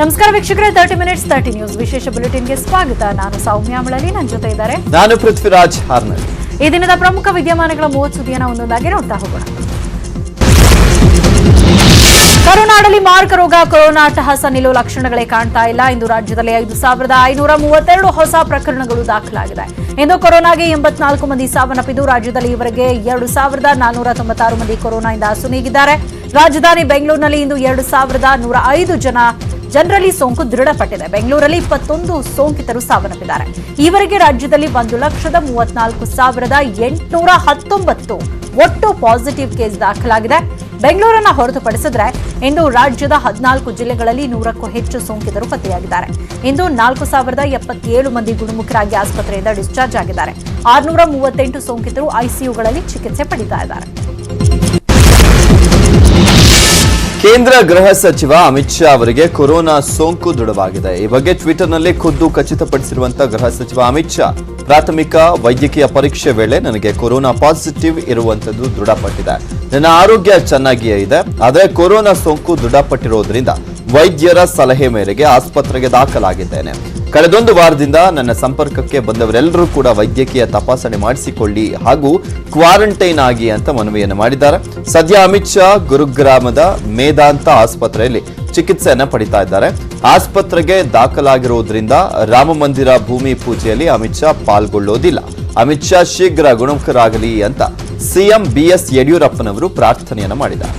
ನಮಸ್ಕಾರ ವೀಕ್ಷಕರೇ thirty minutes thirty news ವಿಶೇಷ ಬುಲೆಟಿನ್ಗೆ ಸ್ವಾಗತ. ನಾನು ಸೌಮ್ಯ ಮಳಲಿ ನನ್ನ ಜೊತೆ ಇದ್ದಾರೆ ನಾನು ಪೃಥ್ವಿರಾಜ್ ಹಾರ್ನಲ್ ಈ ದಿನದ ಪ್ರಮುಖ ವಿದ್ಯಮಾನಗಳ ಮೂವತ್ತು ಸುದ್ದಿಯನ್ನು ಒಂದೊಂದಾಗಿ ನೋಡ್ತಾ ಹೋಗೋಣ. ಕರುನಾಡಲ್ಲಿ ಮಾರಕ ರೋಗ, ಕೊರೋನಾ ಸಹಸ ನಿಲ್ಲುವ ಲಕ್ಷಣಗಳೇ ಕಾಣ್ತಾ ಇಲ್ಲ. ಇಂದು ರಾಜ್ಯದಲ್ಲಿ ಐದು ಸಾವಿರದ ಐನೂರ ಮೂವತ್ತೆರಡು ಹೊಸ ಪ್ರಕರಣಗಳು ದಾಖಲಾಗಿದೆ. ಇಂದು ಕೊರೋನಾಗೆ ಎಂಬತ್ನಾಲ್ಕು ಮಂದಿ ಸಾವನ್ನಪ್ಪಿದ್ದು, ರಾಜ್ಯದಲ್ಲಿ ಇವರಿಗೆ ಎರಡು ಸಾವಿರದ ನಾನ್ನೂರ ತೊಂಬತ್ತಾರು ಮಂದಿ ಕೊರೋನಾದಿಂದ ಸುನೀಗಿದ್ದಾರೆ ರಾಜಧಾನಿ ಬೆಂಗಳೂರಿನಲ್ಲಿ ಇಂದು ಎರಡು ಸಾವಿರದ ನೂರ ಐದು ಜನ ಜನರಲ್ಲಿ ಸೋಂಕು ದೃಢಪಟ್ಟಿದೆ. ಬೆಂಗಳೂರಲ್ಲಿ ಇಪ್ಪತ್ತೊಂದು ಸೋಂಕಿತರು ಸಾವನ್ನಪ್ಪಿದ್ದಾರೆ. ಈವರೆಗೆ ರಾಜ್ಯದಲ್ಲಿ ಒಂದು ಲಕ್ಷದ ಮೂವತ್ನಾಲ್ಕು ಸಾವಿರದ ಎಂಟುನೂರ ಹತ್ತೊಂಬತ್ತು ಒಟ್ಟು ಪಾಸಿಟಿವ್ ಕೇಸ್ ದಾಖಲಾಗಿದೆ. ಬೆಂಗಳೂರನ್ನ ಹೊರತುಪಡಿಸಿದ್ರೆ ಇಂದು ರಾಜ್ಯದ ಹದಿನಾಲ್ಕು ಜಿಲ್ಲೆಗಳಲ್ಲಿ ನೂರಕ್ಕೂ ಹೆಚ್ಚು ಸೋಂಕಿತರು ಪತ್ತೆಯಾಗಿದ್ದಾರೆ. ಇಂದು ನಾಲ್ಕು ಸಾವಿರದ ಎಪ್ಪತ್ತೇಳು ಮಂದಿ ಗುಣಮುಖರಾಗಿ ಆಸ್ಪತ್ರೆಯಿಂದ ಡಿಸ್ಚಾರ್ಜ್ ಆಗಿದ್ದಾರೆ. ಆರುನೂರ ಮೂವತ್ತೆಂಟು ಸೋಂಕಿತರು ಐಸಿಯುಗಳಲ್ಲಿ ಚಿಕಿತ್ಸೆ ಪಡಿತಾ ಇದ್ದಾರೆ ಕೇಂದ್ರ ಗೃಹ ಸಚಿವ ಅಮಿತ್ ಶಾ ಅವರಿಗೆ ಕೊರೋನಾ ಸೋಂಕು ದೃಢವಾಗಿದೆ. ಈ ಬಗ್ಗೆ ಟ್ವಿಟರ್ನಲ್ಲಿ ಖುದ್ದು ಖಚಿತಪಡಿಸಿರುವಂತಹ ಗೃಹ ಸಚಿವ ಅಮಿತ್ ಶಾ ಪ್ರಾಥಮಿಕ ವೈದ್ಯಕೀಯ ಪರೀಕ್ಷೆ ವೇಳೆ ನನಗೆ ಕೊರೋನಾ ಪಾಸಿಟಿವ್ ಇರುವಂತದ್ದು ದೃಢಪಟ್ಟಿದೆ. ನನ್ನ ಆರೋಗ್ಯ ಚೆನ್ನಾಗಿಯೇ ಇದೆ. ಆದರೆ ಕೊರೋನಾ ಸೋಂಕು ದೃಢಪಟ್ಟಿರೋದ್ರಿಂದ ವೈದ್ಯರ ಸಲಹೆ ಮೇರೆಗೆ ಆಸ್ಪತ್ರೆಗೆ ದಾಖಲಾಗಿದ್ದೇನೆ. ಕಳೆದೊಂದು ವಾರದಿಂದ ನನ್ನ ಸಂಪರ್ಕಕ್ಕೆ ಬಂದವರೆಲ್ಲರೂ ಕೂಡ ವೈದ್ಯಕೀಯ ತಪಾಸಣೆ ಮಾಡಿಸಿಕೊಳ್ಳಿ ಹಾಗೂ ಕ್ವಾರಂಟೈನ್ ಆಗಿ ಅಂತ ಮನವಿಯನ್ನು ಮಾಡಿದ್ದಾರೆ. ಸದ್ಯ ಅಮಿತ್ ಶಾ ಗುರುಗ್ರಾಮದ ಮೇದಾಂತ ಆಸ್ಪತ್ರೆಯಲ್ಲಿ ಚಿಕಿತ್ಸೆಯನ್ನು ಪಡಿತಾ ಇದ್ದಾರೆ. ಆಸ್ಪತ್ರೆಗೆ ದಾಖಲಾಗಿರುವುದರಿಂದ ರಾಮಮಂದಿರ ಭೂಮಿ ಪೂಜೆಯಲ್ಲಿ ಅಮಿತ್ ಶಾ ಪಾಲ್ಗೊಳ್ಳೋದಿಲ್ಲ. ಅಮಿತ್ ಶಾ ಶೀಘ್ರ ಗುಣಮುಖರಾಗಲಿ ಅಂತ ಸಿಎಂ ಬಿಎಸ್ ಯಡಿಯೂರಪ್ಪನವರು ಪ್ರಾರ್ಥನೆಯನ್ನ ಮಾಡಿದ್ದಾರೆ.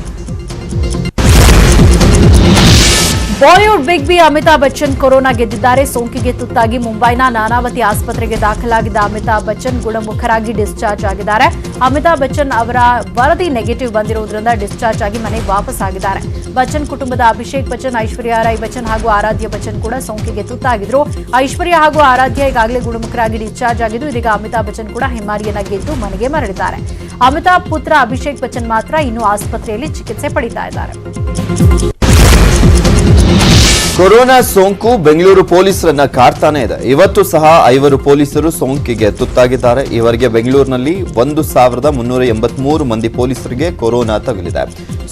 Bollywood big B Amitabh Bachchan corona ಗೆದ್ದಿದ್ದಾರೆ. ಸೋಂಕಿಗೆ ತುತ್ತಾಗಿ ಮುಂಬೈನ ನಾನಾವತಿ ಆಸ್ಪತ್ರೆಗೆ ದಾಖಲಾಗಿದ್ದ ಅಮಿತಾಬ್ ಬಚ್ಚನ್ ಗುಣಮುಖರಾಗಿ ಡಿಸ್ಚಾರ್ಜ್ ಆಗಿದ್ದಾರೆ. ಅಮಿತಾಬ್ ಬಚ್ಚನ್ ಅವರ ವರದಿ ನೆಗೆಟಿವ್ ಬಂದಿರುವುದರಿಂದ ಡಿಸ್ಚಾರ್ಜ್ ಆಗಿ ಮನೆಗೆ ವಾಪಸ್ ಆಗಿದ್ದಾರೆ. ಬಚ್ಚನ್ ಕುಟುಂಬದ ಅಭಿಷೇಕ್ ಬಚ್ಚನ್, ಐಶ್ವರ್ಯ ರಾಯ್ ಬಚ್ಚನ್ ಹಾಗೂ ಆರಾಧ್ಯ ಬಚ್ಚನ್ ಕೂಡ ಸೋಂಕಿಗೆ ತುತ್ತಾಗಿದ್ರು. ಐಶ್ವರ್ಯ ಹಾಗೂ ಆರಾಧ್ಯ ಈಗಾಗಲೇ ಗುಣಮುಖರಾಗಿ ಡಿಸ್ಚಾರ್ಜ್ ಆಗಿದ್ದು, ಇದೀಗ ಅಮಿತಾಬ್ ಬಚ್ಚನ್ ಕೂಡ ಹೆಮ್ಮಾರಿಯನ್ನ ಗೆದ್ದು ಮನೆಗೆ ಮರಳಿದ್ದಾರೆ. ಅಮಿತಾಬ್ ಪುತ್ರ ಅಭಿಷೇಕ್ ಬಚ್ಚನ್ ಮಾತ್ರ ಇನ್ನೂ ಆಸ್ಪತ್ರೆಯಲ್ಲಿ ಚಿಕಿತ್ಸೆ ಪಡೀತಾ ಇದ್ದಾರೆ. ಕೊರೋನಾ ಸೋಂಕು ಬೆಂಗಳೂರು ಪೊಲೀಸರನ್ನ ಕಾಡ್ತಾನೆ ಇದೆ. ಇವತ್ತು ಸಹ ಐವರು ಪೊಲೀಸರು ಸೋಂಕಿಗೆ ತುತ್ತಾಗಿದ್ದಾರೆ. ಇವರಿಗೆ ಬೆಂಗಳೂರಿನಲ್ಲಿ ಒಂದು ಸಾವಿರದ ಮುನ್ನೂರ ಎಂಬತ್ಮೂರು ಮಂದಿ ಪೊಲೀಸರಿಗೆ ಕೊರೋನಾ ತಗುಲಿದೆ.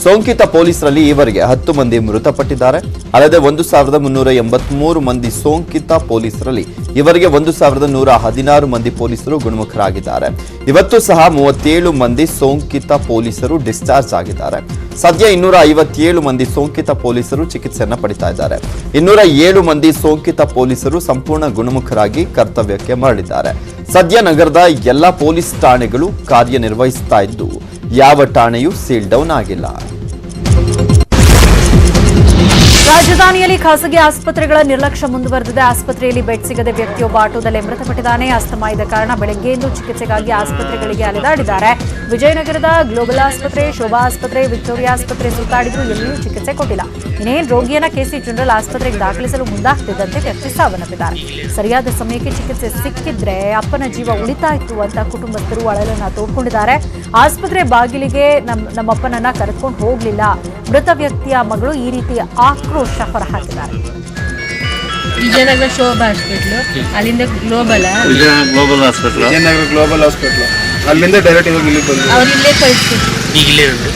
ಸೋಂಕಿತ ಪೊಲೀಸರಲ್ಲಿ ಈವರೆಗೆ ಹತ್ತು ಮಂದಿ ಮೃತಪಟ್ಟಿದ್ದಾರೆ. ಅಲ್ಲದೆ ಒಂದು ಸಾವಿರದ ಮುನ್ನೂರ ಎಂಬತ್ಮೂರು ಮಂದಿ ಸೋಂಕಿತ ಪೊಲೀಸರಲ್ಲಿ ಇವರಿಗೆ ಒಂದು ಸಾವಿರದ ನೂರ ಹದಿನಾರು ಮಂದಿ ಪೊಲೀಸರು ಗುಣಮುಖರಾಗಿದ್ದಾರೆ. ಇವತ್ತು ಸಹ ಮೂವತ್ತೇಳು ಮಂದಿ ಸೋಂಕಿತ ಪೊಲೀಸರು ಡಿಸ್ಚಾರ್ಜ್ ಆಗಿದ್ದಾರೆ. ಸದ್ಯ ಇನ್ನೂರ ಐವತ್ತೇಳು ಮಂದಿ ಸೋಂಕಿತ ಪೊಲೀಸರು ಚಿಕಿತ್ಸೆಯನ್ನು ಪಡಿತಾ ಇದ್ದಾರೆ. ಇನ್ನೂರ ಏಳು ಮಂದಿ ಸೋಂಕಿತ ಪೊಲೀಸರು ಸಂಪೂರ್ಣ ಗುಣಮುಖರಾಗಿ ಕರ್ತವ್ಯಕ್ಕೆ ಮರಳಿದ್ದಾರೆ. ಸದ್ಯ ನಗರದ ಎಲ್ಲ ಪೊಲೀಸ್ ಠಾಣೆಗಳು ಕಾರ್ಯನಿರ್ವಹಿಸ್ತಾ ಇದ್ದು ಯಾವ ಠಾಣೆಯೂ ಸೀಲ್ ಡೌನ್ ಆಗಿಲ್ಲ ರಾಜಧಾನಿಯಲ್ಲಿ ಖಾಸಗಿ ಆಸ್ಪತ್ರೆಗಳ ನಿರ್ಲಕ್ಷ್ಯ ಮುಂದುವರೆದಿದೆ. ಆಸ್ಪತ್ರೆಯಲ್ಲಿ ಬೆಡ್ ಸಿಗದೆ ವ್ಯಕ್ತಿಯೊಬ್ಬ ಆಟೋದಲ್ಲಿ ಮೃತಪಟ್ಟಿದ್ದಾನೆ. ಅಸ್ತಮಾ ಇದ್ದ ಕಾರಣ ಬೆಳಗ್ಗೆಯಿಂದ ಚಿಕಿತ್ಸೆಗಾಗಿ ಆಸ್ಪತ್ರೆಗಳಿಗೆ ಅಲೆದಾಡಿದ್ದಾರೆ. ವಿಜಯನಗರದ ಗ್ಲೋಬಲ್ ಆಸ್ಪತ್ರೆ, ಶೋಭಾ ಆಸ್ಪತ್ರೆ, ವಿಕ್ಟೋರಿಯಾ ಆಸ್ಪತ್ರೆ ಸುತ್ತಾಡಿದ್ರು. ಎಲ್ಲಿಯೂ ಚಿಕಿತ್ಸೆ ಕೊಟ್ಟಿಲ್ಲ. ಇನ್ನೇನು ರೋಗಿಯನ್ನ ಕೆಸಿ ಜನರಲ್ ಆಸ್ಪತ್ರೆಗೆ ದಾಖಲಿಸಲು ಮುಂದಾಗ್ತಿದ್ದಂತೆ ವ್ಯಕ್ತಿ ಸಾವನ್ನಪ್ಪಿದ್ದಾರೆ. ಸರಿಯಾದ ಸಮಯಕ್ಕೆ ಚಿಕಿತ್ಸೆ ಸಿಕ್ಕಿದ್ರೆ ಅಪ್ಪನ ಜೀವ ಉಳಿತಾಯಿತು ಅಂತ ಕುಟುಂಬಸ್ಥರು ಅಳಲನ್ನ ತೋಡ್ಕೊಂಡಿದ್ದಾರೆ. ಆಸ್ಪತ್ರೆ ಬಾಗಿಲಿಗೆ ನಮ್ಮ ನಮ್ಮಪ್ಪನನ್ನ ಕರೆದುಕೊಂಡು ಹೋಗಲಿಲ್ಲ. ಮೃತ ವ್ಯಕ್ತಿಯ ಮಗಳು ಈ ರೀತಿ ಆಕ್ರೋಶ ಹೊರಹಾಕಿದ್ದಾರೆ ವಿಜಯನಗರ ಶೋಭಾ ಹಾಸ್ಪಿಟ್ಲು ಅಲ್ಲಿಂದ global. Vijaya global hospital Vijayanagara global hospital. ಅಲ್ಲಿಂದ ಡೈರೆಕ್ಟ್ ಇವಾಗ ಇಲ್ಲಿ ಬಂದ್ರು. ಅವ್ರು ಇಲ್ಲೇ ಕಳಿಸ್ಬಿಟ್ರು ಈಗ ಇಲ್ಲೇ ಉಂಟು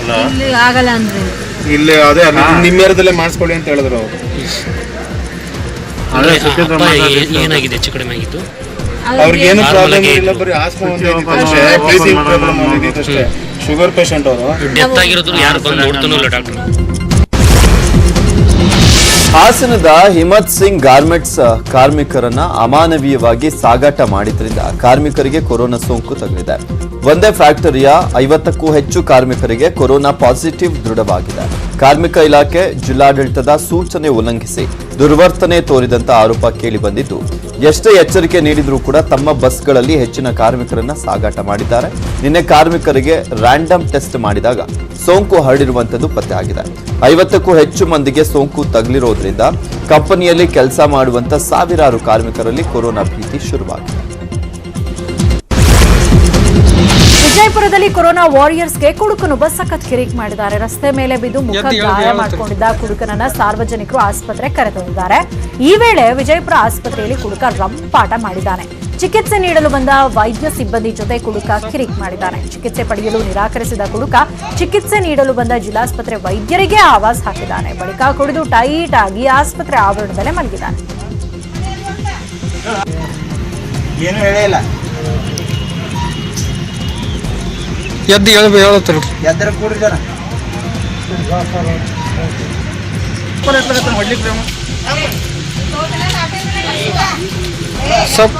ಅಲ್ಲ. ಇಲ್ಲಿ ಆಗಲ್ಲ ಅಂದ್ರೆ. ಇಲ್ಲೇ ಅದೇ ಅಲ್ಲಿ ನಿಮ್ಮ ಏರಿಯಾದಲ್ಲೇ ಮಾಡಿಸ್ಕೊಳ್ಳಿ ಅಂತ ಹೇಳಿದ್ರು ಅವರು. ಅದೇ ಅಪ್ಪ ಏ- ಏನಾಗಿದೆ? ಹೆಚ್ಚು ಕಡಿಮೆ ಆಗಿತ್ತು? ಅವ್ರಿಗೆ ಏನು ಪ್ರಾಬ್ಲಮ್ ಇಲ್ಲ ಬರೀ ಆಸ್ಮಾ ಒಂದು Open ಅಷ್ಟೇ. ಮಾಡಿ- ಪ್ರಾಬ್ಲಮ್ ಮಾಡಿ- ಅಷ್ಟೇ. ಶುಗರ್ ಪೇಷಂಟ್ ಅವರು. ಡೆತ್ ಆಗಿರೋದು ಯಾರು ಬಂದು ನೋಡ್ತಾನೋ ಇಲ್ಲ ಡಾಕ್ಟರ್. ಹಾಸನದ ಹಿಮತ್ ಸಿಂಗ್ ಗಾರ್ಮೆಂಟ್ಸ್ ಕಾರ್ಮಿಕರನ್ನ ಅಮಾನವೀಯವಾಗಿ ಸಾಗಾಟ ಮಾಡಿದ್ರಿಂದ ಕಾರ್ಮಿಕರಿಗೆ ಕೊರೋನಾ ಸೋಂಕು ತಗುಲಿದೆ. ಒಂದೇ ಫ್ಯಾಕ್ಟರಿಯ ಐವತ್ತಕ್ಕೂ ಹೆಚ್ಚು ಕಾರ್ಮಿಕರಿಗೆ ಕೊರೋನಾ ಪಾಸಿಟಿವ್ ದೃಢವಾಗಿದೆ. ಕಾರ್ಮಿಕ ಇಲಾಖೆ ಜಿಲ್ಲಾಡಳಿತದ ಸೂಚನೆ ಉಲ್ಲಂಘಿಸಿ ದುರ್ವರ್ತನೆ ತೋರಿದಂತ ಆರೋಪ ಕೇಳಿಬಂದಿದ್ದು, ಎಷ್ಟೇ ಎಚ್ಚರಿಕೆ ನೀಡಿದರೂ ಕೂಡ ತಮ್ಮ ಬಸ್ಗಳಲ್ಲಿ ಹೆಚ್ಚಿನ ಕಾರ್ಮಿಕರನ್ನ ಸಾಗಾಟ ಮಾಡಿದ್ದಾರೆ. ನಿನ್ನೆ ಕಾರ್ಮಿಕರಿಗೆ ರ್ಯಾಂಡಮ್ ಟೆಸ್ಟ್ ಮಾಡಿದಾಗ ಸೋಂಕು ಹರಡಿರುವಂತದ್ದು ಪತ್ತೆ ಆಗಿದೆ. ಐವತ್ತಕ್ಕೂ ಹೆಚ್ಚು ಮಂದಿಗೆ ಸೋಂಕು ತಗಲಿರೋದ್ರಿಂದ ಕಂಪನಿಯಲ್ಲಿ ಕೆಲಸ ಮಾಡುವಂತ ಸಾವಿರಾರು ಕಾರ್ಮಿಕರಲ್ಲಿ ಕೊರೋನಾ ಭೀತಿ ಶುರುವಾಗಿದೆ. ವಿಜಯಪುರದಲ್ಲಿ ಕೊರೋನಾ ವಾರಿಯರ್ಸ್ಗೆ ಕುಡುಕನೊಬ್ಬ ಸಖತ್ ಕಿರಿಕ್ ಮಾಡಿದ್ದಾರೆ. ರಸ್ತೆ ಮೇಲೆ ಬಿದ್ದು ಮುಖ ಗಾಯ ಮಾಡಿಕೊಂಡಿದ್ದ ಕುಡುಕನನ್ನ ಸಾರ್ವಜನಿಕರು ಆಸ್ಪತ್ರೆ ಕರೆತಂದಿದ್ದಾರೆ ಈ ವೇಳೆ ವಿಜಯಪುರ ಆಸ್ಪತ್ರೆಯಲ್ಲಿ ಕುಡುಕ ರಂಪಾಟ ಮಾಡಿದ್ದಾನೆ. ಚಿಕಿತ್ಸೆ ನೀಡಲು ಬಂದ ವೈದ್ಯ ಸಿಬ್ಬಂದಿ ಜೊತೆ ಕುಡುಕ ಕಿರಿಕ್ ಮಾಡಿದ್ದಾನೆ. ಚಿಕಿತ್ಸೆ ಪಡೆಯಲು ನಿರಾಕರಿಸಿದ ಕುಡುಕ ಚಿಕಿತ್ಸೆ ನೀಡಲು ಬಂದ ಜಿಲ್ಲಾಸ್ಪತ್ರೆ ವೈದ್ಯರಿಗೆ ಆವಾಸ್ ಹಾಕಿದ್ದಾನೆ. ಬಳಿಕ ಕುಡಿದು ಟೈಟ್ ಆಗಿ ಆಸ್ಪತ್ರೆ ಆವರಣದಲ್ಲೇ ಮಲಗಿದ್ದಾನೆ. ಎದ್ದು ಹೇಳ್ಬಿ ಹೇಳತ್ತಲ್ರಿ ಎದ್ದರ ಕೂಡ್ರಿ ಜನ ಸ್ವಲ್ಪ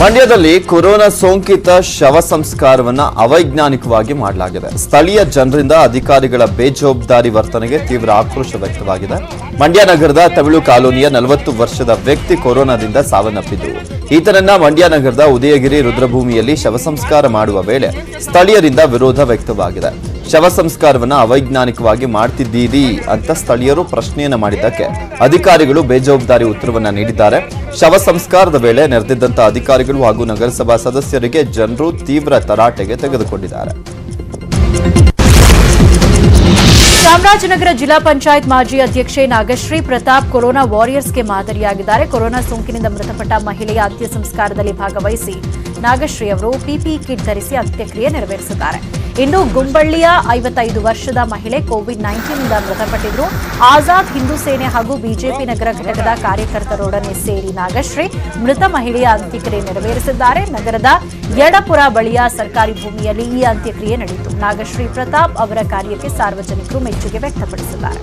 ಮಂಡ್ಯದಲ್ಲಿ ಕೊರೋನಾ ಸೋಂಕಿತ ಶವ ಸಂಸ್ಕಾರವನ್ನ ಅವೈಜ್ಞಾನಿಕವಾಗಿ ಮಾಡಲಾಗಿದೆ. ಸ್ಥಳೀಯ ಜನರಿಂದ ಅಧಿಕಾರಿಗಳ ಬೇಜವಾಬ್ದಾರಿ ವರ್ತನೆಗೆ ತೀವ್ರ ಆಕ್ರೋಶ ವ್ಯಕ್ತವಾಗಿದೆ. ಮಂಡ್ಯ ನಗರದ ತಮಿಳು ಕಾಲೋನಿಯ ನಲವತ್ತು ವರ್ಷದ ವ್ಯಕ್ತಿ ಕೊರೋನಾದಿಂದ ಸಾವನ್ನಪ್ಪಿದ್ದು. ಈತನನ್ನ ಮಂಡ್ಯ ನಗರದ ಉದಯಗಿರಿ ರುದ್ರಭೂಮಿಯಲ್ಲಿ ಶವ ಸಂಸ್ಕಾರ ಮಾಡುವ ವೇಳೆ ಸ್ಥಳೀಯರಿಂದ ವಿರೋಧ ವ್ಯಕ್ತವಾಗಿದೆ. ಶವ ಸಂಸ್ಕಾರವನ್ನ ಅವೈಜ್ಞಾನಿಕವಾಗಿ ಮಾಡ್ತಿದ್ದೀರಿ ಅಂತ ಸ್ಥಳೀಯರು ಪ್ರಶ್ನೆಯನ್ನ ಮಾಡಿದ್ದಕ್ಕೆ. ಅಧಿಕಾರಿಗಳು ಬೇಜವಾಬ್ದಾರಿ ಉತ್ತರವನ್ನ ನೀಡಿದ್ದಾರೆ. ಶವ ಸಂಸ್ಕಾರದ ವೇಳೆ ನೆರೆದಿದ್ದಂತ ಅಧಿಕಾರಿಗಳು ಹಾಗೂ ನಗರಸಭಾ ಸದಸ್ಯರಿಗೆ ಜನರು ತೀವ್ರ ತರಾಟೆಗೆ ತೆಗೆದುಕೊಂಡಿದ್ದಾರೆ. ಚಾಮರಾಜನಗರ ಜಿಲ್ಲಾ ಪಂಚಾಯತ್ ಮಾಜಿ ಅಧ್ಯಕ್ಷೆ ನಾಗಶ್ರೀ ಪ್ರತಾಪ್ ಕೊರೋನಾ ವಾರಿಯರ್ಸ್ಗೆ ಮಾದರಿಯಾಗಿದ್ದಾರೆ. ಕೊರೋನಾ ಸೋಂಕಿನಿಂದ ಮೃತಪಟ್ಟ ಮಹಿಳೆಯ ಅಂತ್ಯ ಸಂಸ್ಕಾರದಲ್ಲಿ ಭಾಗವಹಿಸಿ ನಾಗಶ್ರೀ ಅವರು ಪಿಪಿ ಕಿಟ್ ಧರಿಸಿ ಅಂತ್ಯಕ್ರಿಯೆ ನೆರವೇರಿಸಿದ್ದಾರೆ. ಇನ್ನು ಗುಂಬಳ್ಳಿಯ ಐವತ್ತೈದು ವರ್ಷದ ಮಹಿಳೆ ಕೋವಿಡ್ ನೈನ್ಟೀನ್ನಿಂದ ಮೃತಪಟ್ಟಿದ್ರು. ಆಜಾದ್ ಹಿಂದೂ ಸೇನೆ ಹಾಗೂ ಬಿಜೆಪಿ ನಗರ ಘಟಕದ ಕಾರ್ಯಕರ್ತರೊಡನೆ ಸೇರಿ ನಾಗಶ್ರೀ ಮೃತ ಮಹಿಳೆಯ ಅಂತ್ಯಕ್ರಿಯೆ ನೆರವೇರಿಸಿದ್ದಾರೆ. ನಗರದ ಯಡಪುರ ಬಳಿಯ ಸರ್ಕಾರಿ ಭೂಮಿಯಲ್ಲಿ ಈ ಅಂತ್ಯಕ್ರಿಯೆ ನಡೆಯಿತು. ನಾಗಶ್ರೀ ಪ್ರತಾಪ್ ಅವರ ಕಾರ್ಯಕ್ಕೆ ಸಾರ್ವಜನಿಕರು ಮೆಚ್ಚುಗೆ ವ್ಯಕ್ತಪಡಿಸಿದ್ದಾರೆ.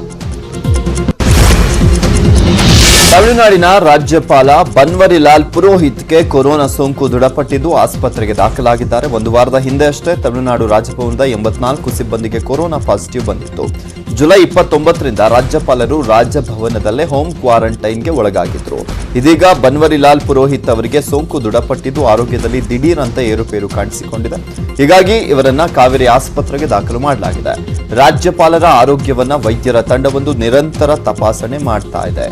ತಮಿಳುನಾಡಿನ ರಾಜ್ಯಪಾಲ ಬನ್ವರಿಲಾಲ್ ಪುರೋಹಿತ್ಗೆ ಕೊರೋನಾ ಸೋಂಕು ದೃಢಪಟ್ಟಿದ್ದು ಆಸ್ಪತ್ರೆಗೆ ದಾಖಲಾಗಿದ್ದಾರೆ. ಒಂದು ವಾರದ ಹಿಂದೆ ಅಷ್ಟೇ ತಮಿಳುನಾಡು ರಾಜಭವನದ ಎಂಬತ್ನಾಲ್ಕು ಸಿಬ್ಬಂದಿಗೆ ಕೊರೋನಾ ಪಾಸಿಟಿವ್ ಬಂದಿತ್ತು. ಜುಲೈ ಇಪ್ಪತ್ತೊಂಬತ್ತರಿಂದ ರಾಜ್ಯಪಾಲರು ರಾಜಭವನದಲ್ಲೇ ಹೋಮ್ ಕ್ವಾರಂಟೈನ್ಗೆ ಒಳಗಾಗಿದ್ರು ಇದೀಗ ಬನ್ವರಿಲಾಲ್ ಪುರೋಹಿತ್ ಅವರಿಗೆ ಸೋಂಕು ದೃಢಪಟ್ಟಿದ್ದು ಆರೋಗ್ಯದಲ್ಲಿ ದಿಢೀರಂತೆ ಏರುಪೇರು ಕಾಣಿಸಿಕೊಂಡಿದೆ. ಹೀಗಾಗಿ ಇವರನ್ನ ಕಾವೇರಿ ಆಸ್ಪತ್ರೆಗೆ ದಾಖಲು ಮಾಡಲಾಗಿದೆ. ರಾಜ್ಯಪಾಲರ ಆರೋಗ್ಯವನ್ನ ವೈದ್ಯರ ತಂಡವೊಂದು ನಿರಂತರ ತಪಾಸಣೆ ಮಾಡ್ತಾ ಇದೆ.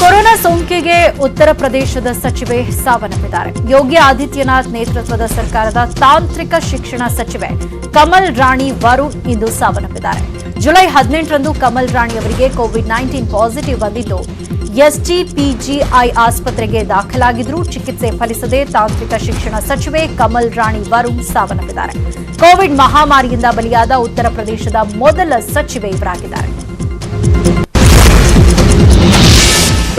ಕೊರೋನಾ ಸೋಂಕಿಗೆ ಉತ್ತರ ಪ್ರದೇಶದ ಸಚಿವೆ ಸಾವನ್ನಪ್ಪಿದ್ದಾರೆ. ಯೋಗಿ ಆದಿತ್ಯನಾಥ್ ನೇತೃತ್ವದ ಸರ್ಕಾರದ ತಾಂತ್ರಿಕ ಶಿಕ್ಷಣ ಸಚಿವೆ ಕಮಲ್ ರಾಣಿ ವರುಣ್ ಇಂದು ಸಾವನ್ನಪ್ಪಿದ್ದಾರೆ. ಜುಲೈ ಹದಿನೆಂಟರಂದು ಕಮಲ್ ರಾಣಿ ಅವರಿಗೆ ಕೋವಿಡ್ ನೈನ್ಟೀನ್ ಪಾಸಿಟಿವ್ ಬಂದಿದ್ದು, ಎಸ್ಜಿಪಿಜಿಐ ಆಸ್ಪತ್ರೆಗೆ ದಾಖಲಾಗಿದ್ರು ಚಿಕಿತ್ಸೆ ಫಲಿಸದೆ ತಾಂತ್ರಿಕ ಶಿಕ್ಷಣ ಸಚಿವೆ ಕಮಲ್ ರಾಣಿ ವರುಣ್ ಸಾವನ್ನಪ್ಪಿದ್ದಾರೆ. ಕೋವಿಡ್ ಮಹಾಮಾರಿಯಿಂದ ಬಲಿಯಾದ ಉತ್ತರ ಪ್ರದೇಶದ ಮೊದಲ ಸಚಿವೆ ಇವರಾಗಿದ್ದಾರೆ.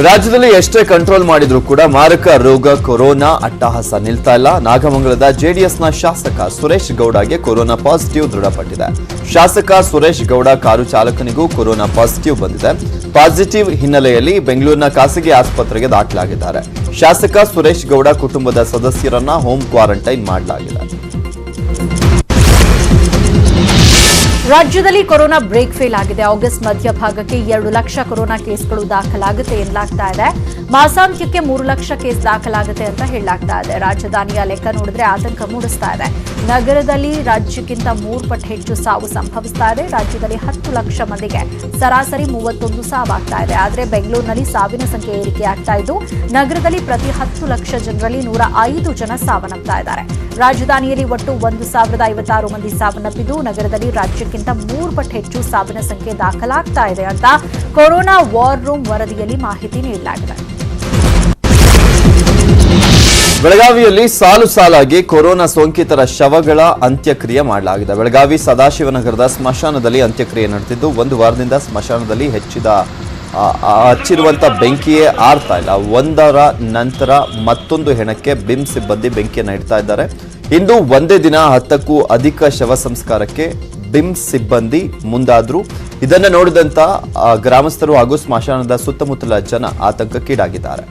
ರಾಜ್ಯದಲ್ಲಿ ಎಷ್ಟೇ ಕಂಟ್ರೋಲ್ ಮಾಡಿದ್ರೂ ಕೂಡ ಮಾರಕ ರೋಗ ಕೊರೋನಾ ಅಟ್ಟಹಾಸ ನಿಲ್ತಾ ಇಲ್ಲ. ನಾಗಮಂಗಲದ ಜೆಡಿಎಸ್ನ ಶಾಸಕ ಸುರೇಶ್ ಗೌಡಗೆ ಕೊರೋನಾ ಪಾಸಿಟಿವ್ ದೃಢಪಟ್ಟಿದೆ. ಶಾಸಕ ಸುರೇಶ್ ಗೌಡ ಕಾರು ಚಾಲಕನಿಗೂ ಕೊರೋನಾ ಪಾಸಿಟಿವ್ ಬಂದಿದೆ. ಪಾಸಿಟಿವ್ ಹಿನ್ನೆಲೆಯಲ್ಲಿ ಬೆಂಗಳೂರಿನ ಖಾಸಗಿ ಆಸ್ಪತ್ರೆಗೆ ದಾಖಲಾಗಿದ್ದಾರೆ. ಶಾಸಕ ಸುರೇಶ್ ಗೌಡ ಕುಟುಂಬದ ಸದಸ್ಯರನ್ನ ಹೋಮ್ ಕ್ವಾರಂಟೈನ್ ಮಾಡಲಾಗಿದೆ. ರಾಜ್ಯದಲ್ಲಿ ಕೊರೋನಾ ಬ್ರೇಕ್ ಫೇಲ್ ಆಗಿದೆ. ಆಗಸ್ಟ್ ಮಧ್ಯಭಾಗಕ್ಕೆ ಎರಡು ಲಕ್ಷ ಕೊರೋನಾ ಕೇಸ್ಗಳು ದಾಖಲಾಗುತ್ತೆ ಎನ್ನಲಾಗ್ತಾ ಇದೆ. ಮಾಸಾಂತ್ಯಕ್ಕೆ ಮೂರು ಲಕ್ಷ ಕೇಸ್ ದಾಖಲಾಗುತ್ತೆ ಅಂತ ಹೇಳಲಾಗ್ತಾ ಇದೆ. ರಾಜಧಾನಿಯ ಲೆಕ್ಕ ನೋಡಿದ್ರೆ ಆತಂಕ ಮೂಡಿಸ್ತಾ ಇದೆ. ನಗರದಲ್ಲಿ ರಾಜ್ಯಕ್ಕಿಂತ ಮೂರು ಪಟ್ಟು ಹೆಚ್ಚು ಸಾವು ಸಂಭವಿಸ್ತಾ ಇದೆ. ರಾಜ್ಯದಲ್ಲಿ ಹತ್ತು ಲಕ್ಷ ಮಂದಿಗೆ ಸರಾಸರಿ ಮೂವತ್ತೊಂದು ಸಾವಾಗ್ತಾ ಇದೆ. ಆದರೆ ಬೆಂಗಳೂರಿನಲ್ಲಿ ಸಾವಿನ ಸಂಖ್ಯೆ ಏರಿಕೆ ಆಗ್ತಾ ಇದ್ದು, ನಗರದಲ್ಲಿ ಪ್ರತಿ ಹತ್ತು ಲಕ್ಷ ಜನರಲ್ಲಿ ನೂರ ಐದು ಜನ ಸಾವನ್ನಪ್ತಾ ಇದ್ದಾರೆ. ರಾಜಧಾನಿಯಲ್ಲಿ ಒಟ್ಟು ಒಂದು ಸಾವಿರದ ಐವತ್ತಾರು ಮಂದಿ ಸಾವನ್ನಪ್ಪಿದ್ದು, ನಗರದಲ್ಲಿ ರಾಜ್ಯಕ್ಕಿಂತ ಮೂರು ಪಟ್ಟು ಹೆಚ್ಚು ಸಾವಿನ ಸಂಖ್ಯೆ ದಾಖಲಾಗ್ತಾ ಇದೆ ಅಂತ ಕೊರೋನಾ ವಾರ್ ರೂಮ್ ವರದಿಯಲ್ಲಿ ಮಾಹಿತಿ ನೀಡಲಾಗಿದೆ. ಬೆಳಗಾವಿಯಲ್ಲಿ ಸಾಲು ಸಾಲಾಗಿ ಕೊರೋನಾ ಸೋಂಕಿತರ ಶವಗಳ ಅಂತ್ಯಕ್ರಿಯೆ ಮಾಡಲಾಗಿದೆ. ಬೆಳಗಾವಿ ಸದಾಶಿವನಗರದ ಸ್ಮಶಾನದಲ್ಲಿ ಅಂತ್ಯಕ್ರಿಯೆ ನಡೆದಿದ್ದು, ಒಂದು ವಾರದಿಂದ ಸ್ಮಶಾನದಲ್ಲಿ ಹೆಚ್ಚಿದ ಹಚ್ಚಿರುವಂತ ಬೆಂಕಿಯೇ ಆರ್ತಾ ಇಲ್ಲ. ಒಂದರ ನಂತರ ಮತ್ತೊಂದು ಹೆಣಕ್ಕೆ ಬಿಮ್ ಸಿಬ್ಬಂದಿ ಬೆಂಕಿಯನ್ನು ಇಡ್ತಾ ಇದ್ದಾರೆ. ಇಂದು ಒಂದೇ ದಿನ ಹತ್ತಕ್ಕೂ ಅಧಿಕ ಶವ ಸಂಸ್ಕಾರಕ್ಕೆ ಬಿಮ್ ಸಿಬ್ಬಂದಿ ಮುಂದಾದ್ರು. ಇದನ್ನ ನೋಡಿದಂತ ಗ್ರಾಮಸ್ಥರು ಹಾಗೂ ಸ್ಮಶಾನದ ಸುತ್ತಮುತ್ತಲ ಜನ ಆತಂಕಕ್ಕೀಡಾಗಿದ್ದಾರೆ.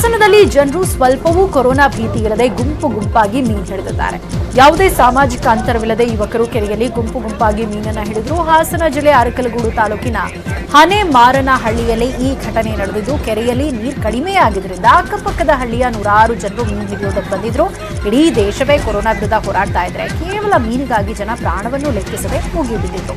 ಹಾಸನದಲ್ಲಿ ಜನರು ಸ್ವಲ್ಪವೂ ಕೊರೋನಾ ಭೀತಿ ಇಲ್ಲದೆ ಗುಂಪು ಗುಂಪಾಗಿ ಮೀನು ಹಿಡಿದಿದ್ದಾರೆ. ಯಾವುದೇ ಸಾಮಾಜಿಕ ಅಂತರವಿಲ್ಲದೆ ಯುವಕರು ಕೆರೆಯಲ್ಲಿ ಗುಂಪು ಗುಂಪಾಗಿ ಮೀನನ್ನ ಹಿಡಿದ್ರು. ಹಾಸನ ಜಿಲ್ಲೆ ಅರಕಲಗೂಡು ತಾಲೂಕಿನ ಹನೆ ಮಾರನಹಳ್ಳಿಯಲ್ಲಿ ಈ ಘಟನೆ ನಡೆದಿದ್ದು, ಕೆರೆಯಲ್ಲಿ ನೀರು ಕಡಿಮೆಯಾಗಿದ್ದರಿಂದ ಅಕ್ಕಪಕ್ಕದ ಹಳ್ಳಿಯ ನೂರಾರು ಜನರು ಮೀನು ಹಿಡಿಯೋದಕ್ಕೆ ಬಂದಿದ್ರು. ಇಡೀ ದೇಶವೇ ಕೊರೋನಾ ವಿರುದ್ಧ ಹೋರಾಡ್ತಾ ಇದ್ರೆ ಕೇವಲ ಮೀನಿಗಾಗಿ ಜನ ಪ್ರಾಣವನ್ನು ಲೆಕ್ಕಿಸದೆ ಮುಗಿಬಿದ್ದಿದ್ರು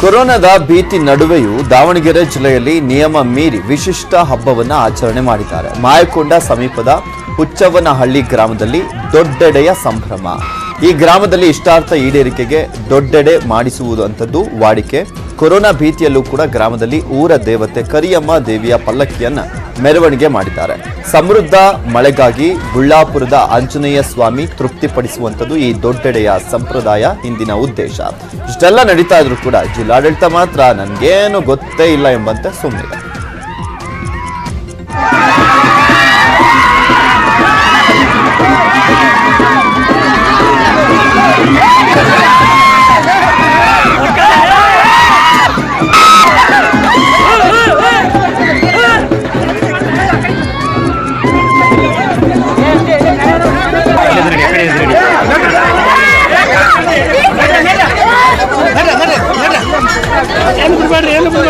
ಕೊರೋನಾದ ಭೀತಿ ನಡುವೆಯೂ ದಾವಣಗೆರೆ ಜಿಲ್ಲೆಯಲ್ಲಿ ನಿಯಮ ಮೀರಿ ವಿಶಿಷ್ಟ ಹಬ್ಬವನ್ನು ಆಚರಣೆ ಮಾಡಿದ್ದಾರೆ. ಮಾಯಕೊಂಡ ಸಮೀಪದ ಹುಚ್ಚವ್ವನಹಳ್ಳಿ ಗ್ರಾಮದಲ್ಲಿ ದೊಡ್ಡೆಡೆಯ ಸಂಭ್ರಮ. ಈ ಗ್ರಾಮದಲ್ಲಿ ಇಷ್ಟಾರ್ಥ ಈಡೇರಿಕೆಗೆ ದೊಡ್ಡೆಡೆ ಮಾಡಿಸುವುದು ಅಂತದ್ದು ವಾಡಿಕೆ. ಕೊರೋನಾ ಭೀತಿಯಲ್ಲೂ ಕೂಡ ಗ್ರಾಮದಲ್ಲಿ ಊರ ದೇವತೆ ಕರಿಯಮ್ಮ ದೇವಿಯ ಪಲ್ಲಕ್ಕಿಯನ್ನ ಮೆರವಣಿಗೆ ಮಾಡಿದ್ದಾರೆ. ಸಮೃದ್ಧ ಮಳೆಗಾಗಿ ಬುಳ್ಳಾಪುರದ ಆಂಜನೇಯ ಸ್ವಾಮಿ ತೃಪ್ತಿಪಡಿಸುವಂಥದ್ದು ಈ ದೊಡ್ಡೆಡೆಯ ಸಂಪ್ರದಾಯ ಹಿಂದಿನ ಉದ್ದೇಶ. ಇಷ್ಟೆಲ್ಲ ನಡೀತಾ ಇದ್ರು ಕೂಡ ಜಿಲ್ಲಾಡಳಿತ ಮಾತ್ರ ನನ್ಗೇನು ಗೊತ್ತೇ ಇಲ್ಲ ಎಂಬಂತೆ ಸುಮ್ಮನಿದೆ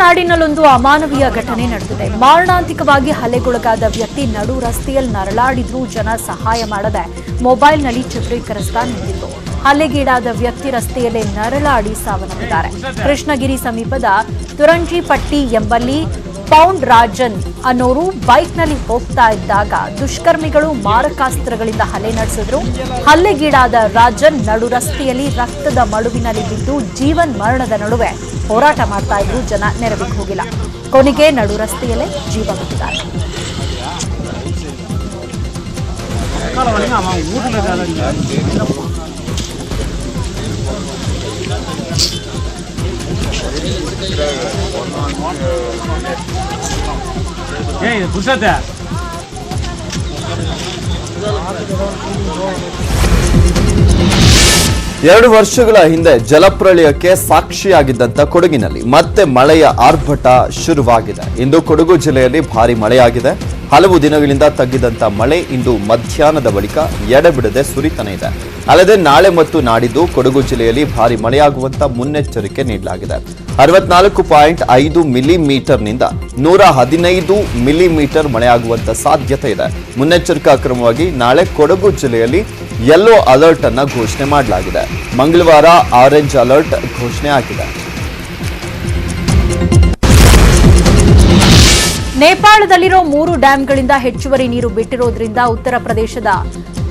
ತಮಿಳುನಾಡಿನಲ್ಲೊಂದು ಅಮಾನವೀಯ ಘಟನೆ ನಡೆದಿದೆ. ಮಾರಣಾಂತಿಕವಾಗಿ ಹಲ್ಲೆಗೊಳಗಾದ ವ್ಯಕ್ತಿ ನಡು ರಸ್ತೆಯಲ್ಲಿ ನರಳಾಡಿದ್ರೂ ಜನ ಸಹಾಯ ಮಾಡದೆ ಮೊಬೈಲ್ನಲ್ಲಿ ಚಿತ್ರೀಕರಿಸ್ತಾ ನಿಂತಿತ್ತು. ಹಲ್ಲೆಗೀಡಾದ ವ್ಯಕ್ತಿ ರಸ್ತೆಯಲ್ಲೇ ನರಳಾಡಿ ಸಾವನ್ನಪ್ಪಿದ್ದಾರೆ. ಕೃಷ್ಣಗಿರಿ ಸಮೀಪದ ತುರಂಜಿಪಟ್ಟಿ ಎಂಬಲ್ಲಿ ಪೌಂಡ್ ರಾಜನ್ ಅನ್ನೋರು ಬೈಕ್ನಲ್ಲಿ ಹೋಗ್ತಾ ಇದ್ದಾಗ ದುಷ್ಕರ್ಮಿಗಳು ಮಾರಕಾಸ್ತ್ರಗಳಿಂದ ಹಲ್ಲೆ ನಡೆಸಿದ್ರು. ಹಲ್ಲೆಗೀಡಾದ ರಾಜನ್ ನಡು ರಸ್ತೆಯಲ್ಲಿ ರಕ್ತದ ಮಡುವಿನಲ್ಲಿ ಬಿದ್ದು ಜೀವನ್ ಮರಣದ ನಡುವೆ ಹೋರಾಟ ಮಾಡ್ತಾ ಇದ್ರು. ಜನ ನೆರವಿಗೆ ಹೋಗಿಲ್ಲ. ಕೊನೆಗೆ ನಡು ರಸ್ತೆಯಲ್ಲೇ ಜೀವ ಬಿಟ್ಟಿದ್ದಾರೆ ಎರಡು ವರ್ಷಗಳ ಹಿಂದೆ ಜಲಪ್ರಳಯಕ್ಕೆ ಸಾಕ್ಷಿಯಾಗಿದ್ದಂತ ಕೊಡಗಿನಲ್ಲಿ ಮತ್ತೆ ಮಳೆಯ ಆರ್ಭಟ ಶುರುವಾಗಿದೆ. ಇಂದು ಕೊಡಗು ಜಿಲ್ಲೆಯಲ್ಲಿ ಭಾರಿ ಮಳೆಯಾಗಿದೆ. ಹಲವು ದಿನಗಳಿಂದ ತಗ್ಗಿದಂತ ಮಳೆ ಇಂದು ಮಧ್ಯಾಹ್ನದ ಬಳಿಕ ಎಡೆಬಿಡದೆ ಸುರಿತನೇ ಇದೆ. ಅಲ್ಲದೆ ನಾಳೆ ಮತ್ತು ನಾಡಿದ್ದು ಕೊಡಗು ಜಿಲ್ಲೆಯಲ್ಲಿ ಭಾರಿ ಮಳೆಯಾಗುವಂತ ಮುನ್ನೆಚ್ಚರಿಕೆ ನೀಡಲಾಗಿದೆ. ಅರವತ್ನಾಲ್ಕು ಪಾಯಿಂಟ್ ಐದು ಮಿಲಿಮೀಟರ್ನಿಂದ ನೂರ ಹದಿನೈದು ಮಿಲಿಮೀಟರ್ ಮಳೆಯಾಗುವಂತ ಸಾಧ್ಯತೆ ಇದೆ. ಮುನ್ನೆಚ್ಚರಿಕಾ ಕ್ರಮವಾಗಿ ನಾಳೆ ಕೊಡಗು ಜಿಲ್ಲೆಯಲ್ಲಿ ಯೆಲ್ಲೋ ಅಲರ್ಟ್ ಅನ್ನ ಘೋಷಣೆ ಮಾಡಲಾಗಿದೆ. ಮಂಗಳವಾರ ಆರೆಂಜ್ ಅಲರ್ಟ್ ಘೋಷಣೆ ಆಗಿದೆ. ನೇಪಾಳದಲ್ಲಿರೋ ಮೂರು ಡ್ಯಾಂಗಳಿಂದ ಹೆಚ್ಚುವರಿ ನೀರು ಬಿಟ್ಟಿರೋದ್ರಿಂದ ಉತ್ತರ ಪ್ರದೇಶದ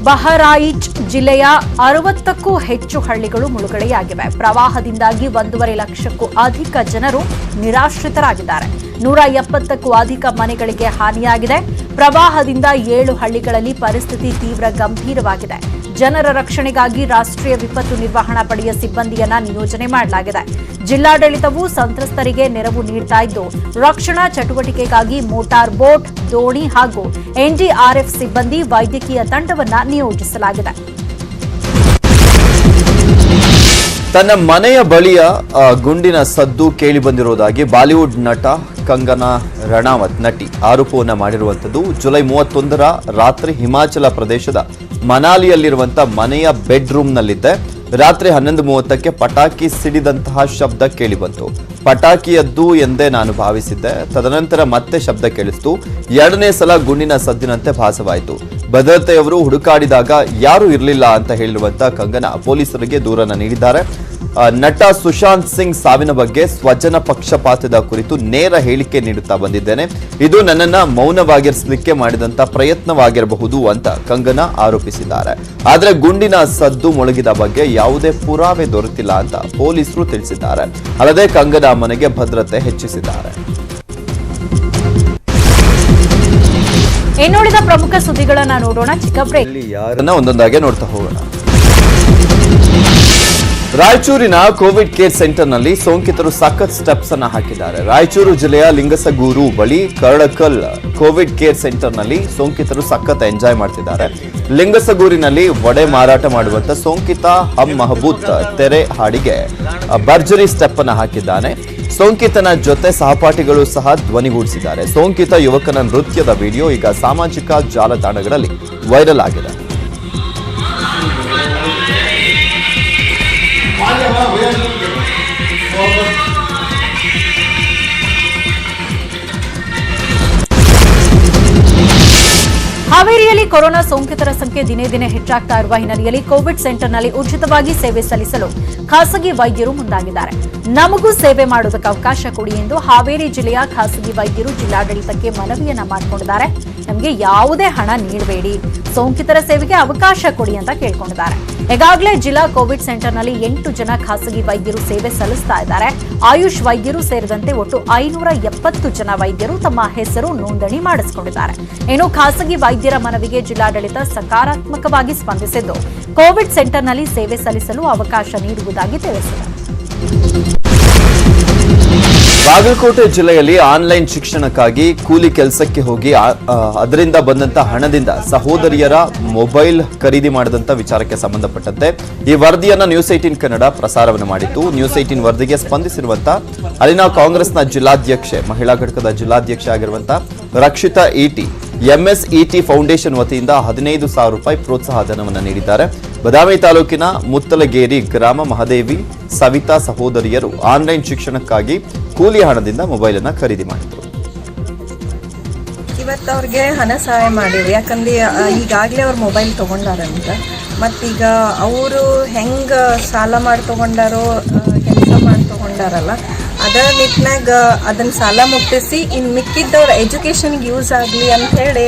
ಬಹರಾಯಿಚ್ ಜಿಲ್ಲೆಯ ಅರವತ್ತಕ್ಕೂ ಹೆಚ್ಚು ಹಳ್ಳಿಗಳು ಮುಳುಗಡೆಯಾಗಿವೆ. ಪ್ರವಾಹದಿಂದಾಗಿ ಒಂದೂವರೆ ಲಕ್ಷಕ್ಕೂ ಅಧಿಕ ಜನರು ನಿರಾಶ್ರಿತರಾಗಿದ್ದಾರೆ. ನೂರ ಎಪ್ಪತ್ತಕ್ಕೂ ಅಧಿಕ ಮನೆಗಳಿಗೆ ಹಾನಿಯಾಗಿದೆ. ಪ್ರವಾಹದಿಂದ ಏಳು ಹಳ್ಳಿಗಳಲ್ಲಿ ಪರಿಸ್ಥಿತಿ ತೀವ್ರ ಗಂಭೀರವಾಗಿದೆ. ಜನರ ರಕ್ಷಣೆಗಾಗಿ ರಾಷ್ಟ್ರೀಯ ವಿಪತ್ತು ನಿರ್ವಹಣಾ ಪಡೆಯ ಸಿಬ್ಬಂದಿಯನ್ನ ನಿಯೋಜನೆ ಮಾಡಲಾಗಿದೆ. ಜಿಲ್ಲಾಡಳಿತವು ಸಂತ್ರಸ್ತರಿಗೆ ನೆರವು ನೀಡ್ತಾ ಇದ್ದು, ರಕ್ಷಣಾ ಚಟುವಟಿಕೆಗಾಗಿ ಮೋಟಾರ್ ಬೋಟ್, ದೋಣಿ ಹಾಗೂ ಎನ್ಡಿಆರ್ಎಫ್ ಸಿಬ್ಬಂದಿ ವೈದ್ಯಕೀಯ ತಂಡವನ್ನ ನಿಯೋಜಿಸಲಾಗಿದೆ. ತನ್ನ ಮನೆಯ ಬಳಿಯ ಗುಂಡಿನ ಸದ್ದು ಕೇಳಿಬಂದಿರುವುದಾಗಿ ಬಾಲಿವುಡ್ ನಟ ಕಂಗನಾ ರಣಾವತ್ ನಟಿ ಆರೋಪವನ್ನು ಮಾಡಿರುವಂಥದ್ದು ಜುಲೈ ಮೂವತ್ತೊಂದರ ರಾತ್ರಿ ಹಿಮಾಚಲ ಪ್ರದೇಶದ ಮನಾಲಿಯಲ್ಲಿರುವಂಥ ಮನೆಯ ಬೆಡ್ರೂಮ್ನಲ್ಲಿದ್ದೆ. ರಾತ್ರಿ ಹನ್ನೊಂದು ಮೂವತ್ತಕ್ಕೆ ಪಟಾಕಿ ಸಿಡಿದಂತಹ ಶಬ್ದ ಕೇಳಿಬಂತು. ಪಟಾಕಿಯದ್ದು ಎಂದೇ ನಾನು ಭಾವಿಸಿದ್ದೆ. ತದನಂತರ ಮತ್ತೆ ಶಬ್ದ ಕೇಳಿಸ್ತು. ಎರಡನೇ ಸಲ ಗುಂಡಿನ ಸದ್ದಿನಂತೆ ಭಾಸವಾಯಿತು. ಭದ್ರತೆಯವರು ಹುಡುಕಾಡಿದಾಗ ಯಾರೂ ಇರಲಿಲ್ಲ ಅಂತ ಹೇಳಿರುವಂತಹ ಕಂಗನಾ ಪೊಲೀಸರಿಗೆ ದೂರನ್ನು ನೀಡಿದ್ದಾರೆ. ನಟ ಸುಶಾಂತ್ ಸಿಂಗ್ ಸಾವಿನ ಬಗ್ಗೆ ಸ್ವಜನ ಪಕ್ಷಪಾತದ ಕುರಿತು ನೇರ ಹೇಳಿಕೆ ನೀಡುತ್ತಾ ಬಂದಿದ್ದೇನೆ. ಇದು ನನ್ನನ್ನ ಮೌನವಾಗಿರಿಸಲಿಕ್ಕೆ ಮಾಡಿದಂತ ಪ್ರಯತ್ನವಾಗಿರಬಹುದು ಅಂತ ಕಂಗನಾ ಆರೋಪಿಸಿದ್ದಾರೆ. ಆದರೆ ಗುಂಡಿನ ಸದ್ದು ಮೊಳಗಿದ ಬಗ್ಗೆ ಯಾವುದೇ ಪುರಾವೆ ದೊರೆತಿಲ್ಲ ಅಂತ ಪೊಲೀಸರು ತಿಳಿಸಿದ್ದಾರೆ. ಅಲ್ಲದೆ ಕಂಗನಾ ಮನೆಗೆ ಭದ್ರತೆ ಹೆಚ್ಚಿಸಿದ್ದಾರೆ. ಇನ್ನುಳಿದ ಪ್ರಮುಖ ಸುದ್ದಿಗಳನ್ನ ನೋಡೋಣ. ಚಿಕ್ಕ ಬ್ರೇಕ್ ಯಾರನ್ನ ಒಂದೊಂದಾಗೆ ನೋಡ್ತಾ ಹೋಗೋಣ. ರಾಯಚೂರಿನ ಕೋವಿಡ್ ಕೇರ್ ಸೆಂಟರ್ನಲ್ಲಿ ಸೋಂಕಿತರು ಸಖತ್ ಸ್ಟೆಪ್ಸ್ ಅನ್ನು ಹಾಕಿದ್ದಾರೆ. ರಾಯಚೂರು ಜಿಲ್ಲೆಯ ಲಿಂಗಸಗೂರು ಬಳಿ ಕರಡಕಲ್ ಕೋವಿಡ್ ಕೇರ್ ಸೆಂಟರ್ನಲ್ಲಿ ಸೋಂಕಿತರು ಸಖತ್ ಎಂಜಾಯ್ ಮಾಡ್ತಿದ್ದಾರೆ. ಲಿಂಗಸಗೂರಿನಲ್ಲಿ ವಡೆ ಮಾರಾಟ ಮಾಡುವಂತ ಸೋಂಕಿತ ಹಮ್ ಮಹಬೂತ್ ತೆರೆ ಹಾಡಿಗೆ ಭರ್ಜರಿ ಸ್ಟೆಪ್ ಅನ್ನು ಹಾಕಿದ್ದಾನೆ. ಸೋಂಕಿತನ ಜೊತೆ ಸಹಪಾಠಿಗಳು ಸಹ ಧ್ವನಿಗೂಡಿಸಿದ್ದಾರೆ ಸೋಂಕಿತ ಯುವಕನ ನೃತ್ಯದ ವಿಡಿಯೋ ಈಗ ಸಾಮಾಜಿಕ ಜಾಲತಾಣಗಳಲ್ಲಿ ವೈರಲ್ ಆಗಿದೆ. ಹಾವೇರಿಯಲ್ಲಿ ಕೊರೋನಾ ಸೋಂಕಿತರ ಸಂಖ್ಯೆ ದಿನೇ ದಿನೇ ಹೆಚ್ಚಾಗ್ತಾ ಇರುವ ಹಿನ್ನೆಲೆಯಲ್ಲಿ ಕೋವಿಡ್ ಸೆಂಟರ್ನಲ್ಲಿ ಉಚಿತವಾಗಿ ಸೇವೆ ಸಲ್ಲಿಸಲು ಖಾಸಗಿ ವೈದ್ಯರು ಮುಂದಾಗಿದ್ದಾರೆ. ನಮಗೂ ಸೇವೆ ಮಾಡುವುದಕ್ಕೆ ಅವಕಾಶ ಕೊಡಿ ಎಂದು ಹಾವೇರಿ ಜಿಲ್ಲೆಯ ಖಾಸಗಿ ವೈದ್ಯರು ಜಿಲ್ಲಾಡಳಿತಕ್ಕೆ ಮನವಿಯನ್ನ ಮಾಡಿಕೊಂಡಿದ್ದಾರೆ. ನಮಗೆ ಯಾವುದೇ ಹಣ ನೀಡಬೇಡಿ. ಸೋಂಕಿತರ ಸೇವೆಗೆ ಅವಕಾಶ ಕೊಡಿ ಅಂತ ಕೇಳಿಕೊಂಡಿದ್ದಾರೆ. ಈಗಾಗಲೇ ಜಿಲ್ಲಾ ಕೋವಿಡ್ ಸೆಂಟರ್ನಲ್ಲಿ ಎಂಟು ಜನ ಖಾಸಗಿ ವೈದ್ಯರು ಸೇವೆ ಸಲ್ಲಿಸ್ತಾ ಇದ್ದಾರೆ. ಆಯುಷ್ ವೈದ್ಯರು ಸೇರಿದಂತೆ ಒಟ್ಟು ಐನೂರ ಎಪ್ಪತ್ತು ಜನ ವೈದ್ಯರು ತಮ್ಮ ಹೆಸರು ನೋಂದಣಿ ಮಾಡಿಸಿಕೊಂಡಿದ್ದಾರೆ. ಇನ್ನು ಖಾಸಗಿ ವೈದ್ಯರ ಮನವಿಗೆ ಜಿಲ್ಲಾಡಳಿತ ಸಕಾರಾತ್ಮಕವಾಗಿ ಸ್ಪಂದಿಸಿದ್ದು. ಕೋವಿಡ್ ಸೆಂಟರ್ನಲ್ಲಿ ಸೇವೆ ಸಲ್ಲಿಸಲು ಅವಕಾಶ ನೀಡುವುದಾಗಿ ತಿಳಿಸಿದೆ. ಬಾಗಲಕೋಟೆ ಜಿಲ್ಲೆಯಲ್ಲಿ ಆನ್ಲೈನ್ ಶಿಕ್ಷಣಕ್ಕಾಗಿ ಕೂಲಿ ಕೆಲಸಕ್ಕೆ ಹೋಗಿ ಅದರಿಂದ ಬಂದಂತ ಹಣದಿಂದ ಸಹೋದರಿಯರ ಮೊಬೈಲ್ ಖರೀದಿ ಮಾಡಿದಂತ ವಿಚಾರಕ್ಕೆ ಸಂಬಂಧಪಟ್ಟಂತೆ ಈ ವರದಿಯನ್ನು ನ್ಯೂಸ್ ಏಟೀನ್ ಕನ್ನಡ ಪ್ರಸಾರವನ್ನು ಮಾಡಿತ್ತು. ನ್ಯೂಸ್ ಏಟೀನ್ ವರದಿಗೆ ಸ್ಪಂದಿಸಿರುವಂತ ಅಲ್ಲಿನ ಕಾಂಗ್ರೆಸ್ನ ಜಿಲ್ಲಾಧ್ಯಕ್ಷೆ, ಮಹಿಳಾ ಘಟಕದ ಜಿಲ್ಲಾಧ್ಯಕ್ಷೆ ಆಗಿರುವಂತಹ ರಕ್ಷಿತಾ ಇಟಿ ಎಂಎಸ್ಇಟಿ ಫೌಂಡೇಶನ್ ವತಿಯಿಂದ ಹದಿನೈದು ಸಾವಿರ ರೂಪಾಯಿ ಪ್ರೋತ್ಸಾಹ ಧನವನ್ನು ನೀಡಿದ್ದಾರೆ. ಬದಾಮಿ ತಾಲೂಕಿನ ಮುತ್ತಲಗೇರಿ ಗ್ರಾಮ ಮಹದೇವಿ ಸವಿತಾ ಸಹೋದರಿಯರು ಆನ್ಲೈನ್ ಶಿಕ್ಷಣಕ್ಕಾಗಿ ಕೂಲಿ ಹಣದಿಂದ ಮೊಬೈಲ್ ಅನ್ನು ಖರೀದಿ ಮಾಡಿದರು. ಇವತ್ತು ಅವ್ರಿಗೆ ಹಣ ಸಹಾಯ ಮಾಡಿದ್ರು. ಯಾಕಂದ್ರೆ ಈಗಾಗಲೇ ಅವ್ರು ಮೊಬೈಲ್ ತೊಗೊಂಡಾರಂತ. ಮತ್ತೀಗ ಅವರು ಹೆಂಗೆ ಸಾಲ ಮಾಡಿ ತೊಗೊಂಡಾರೋ ಕೆಲಸ ಮಾಡಿ ತೊಗೊಂಡಾರಲ್ಲ ಅದರ ನಿಟ್ಟಿನಾಗ ಅದನ್ನು ಸಾಲ ಮುಟ್ಟಿಸಿ ಇನ್ನು ಮಿಕ್ಕಿದ್ದವ್ರ ಎಜುಕೇಷನ್ಗೆ ಯೂಸ್ ಆಗಲಿ ಅಂಥೇಳಿ